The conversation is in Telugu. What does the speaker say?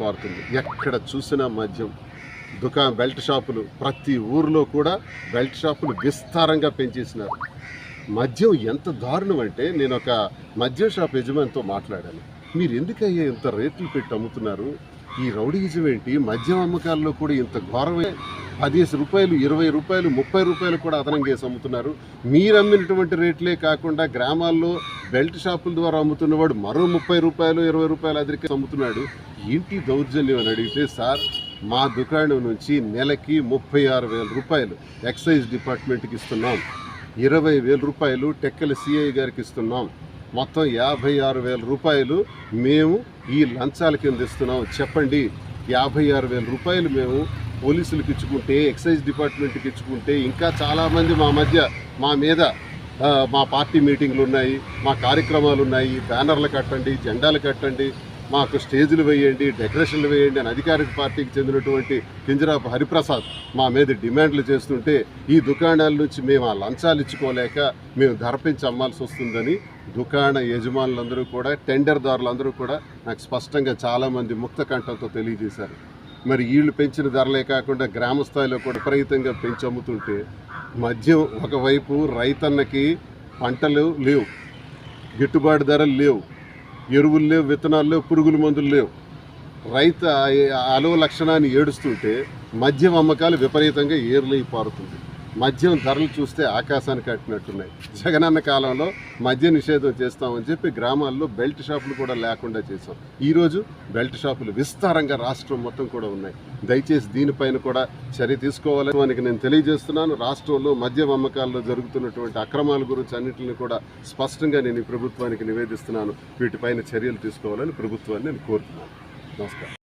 పారుతుంది. ఎక్కడ చూసినా మద్యం. దుకా బెల్ట్ షాపులు ప్రతి ఊర్లో కూడా బెల్ట్ షాపులు విస్తారంగా పెంచేసినారు. మద్యం ఎంత దారుణం అంటే నేను ఒక మద్యం షాప్ యజమానితో మాట్లాడాను. మీరు ఎందుకయ్యే ఇంత రేట్లు పెట్టి అమ్ముతున్నారు? ఈ రౌడీజం ఏంటి? మద్యం అమ్మకాల్లో కూడా ఇంత ఘోరమే పదిహేను రూపాయలు ఇరవై రూపాయలు ముప్పై రూపాయలు కూడా అదనం చేసి అమ్ముతున్నారు. మీరు అమ్మినటువంటి రేట్లే కాకుండా గ్రామాల్లో బెల్ట్ షాపుల ద్వారా అమ్ముతున్నవాడు మరో ముప్పై రూపాయలు ఇరవై రూపాయలు అదిరికే అమ్ముతున్నాడు. ఏంటి దౌర్జన్యం అని అడిగితే సార్ మా దుకాణం నుంచి నెలకి ముప్పై ఆరు వేల రూపాయలు ఎక్సైజ్ డిపార్ట్మెంట్కి ఇస్తున్నాం. ఇరవై వేల రూపాయలు టెక్కల సిఐ గారికి ఇస్తున్నాం. మొత్తం యాభై ఆరు వేల రూపాయలు మేము ఈ లంచాల కింద ఇస్తున్నాం. చెప్పండి యాభై ఆరు వేల రూపాయలు మేము పోలీసులకు ఇచ్చుకుంటే ఎక్సైజ్ డిపార్ట్మెంట్కి ఇచ్చుకుంటే ఇంకా చాలామంది మా మధ్య మా మీద మా పార్టీ మీటింగ్లు ఉన్నాయి మా కార్యక్రమాలు ఉన్నాయి బ్యానర్లు కట్టండి జెండాలు కట్టండి మాకు స్టేజ్లు వేయండి డెకరేషన్లు వేయండి అని అధికారిక పార్టీకి చెందినటువంటి కింజరాపు హరిప్రసాద్ మా మీద డిమాండ్లు చేస్తుంటే ఈ దుకాణాల నుంచి మేము ఆ లంచాలు ఇచ్చుకోలేక మేము ధర పెంచి అమ్మాల్సి వస్తుందని దుకాణ యజమానులందరూ కూడా టెండర్దారులందరూ కూడా నాకు స్పష్టంగా చాలామంది ముక్త కంఠంతో తెలియజేశారు. మరి వీళ్ళు పెంచిన ధరలే కాకుండా గ్రామ స్థాయిలో కూడా విపరీతంగా పెంచి అమ్ముతుంటే మద్యం ఒకవైపు రైతన్నకి పంటలు లేవు గిట్టుబాటు ధరలు లేవు. ఎరువులు లేవు విత్తనాలు లేవు పురుగుల మందులు లేవు. రైతు అలవ లక్షణాన్ని ఏడుస్తుంటే మద్యం అమ్మకాలు విపరీతంగా ఏర్లై పారుతుంది. మద్యం ధరలు చూస్తే ఆకాశానికి కట్టినట్టున్నాయి. జగనన్న కాలంలో మద్య నిషేధం చేస్తామని చెప్పి గ్రామాల్లో బెల్ట్ షాపులు కూడా లేకుండా చేసాం ఈరోజు బెల్ట్ షాపులు విస్తారంగా రాష్ట్రం మొత్తం కూడా ఉన్నాయి. దయచేసి దీనిపైన కూడా చర్య తీసుకోవాలని మనకి నేను తెలియజేస్తున్నాను. రాష్ట్రంలో మద్యం అమ్మకాల్లో జరుగుతున్నటువంటి అక్రమాల గురించి అన్నింటిని కూడా స్పష్టంగా నేను ఈ ప్రభుత్వానికి నివేదిస్తున్నాను. వీటిపైన చర్యలు తీసుకోవాలని ప్రభుత్వాన్ని నేను కోరుతున్నాను. నమస్కారం.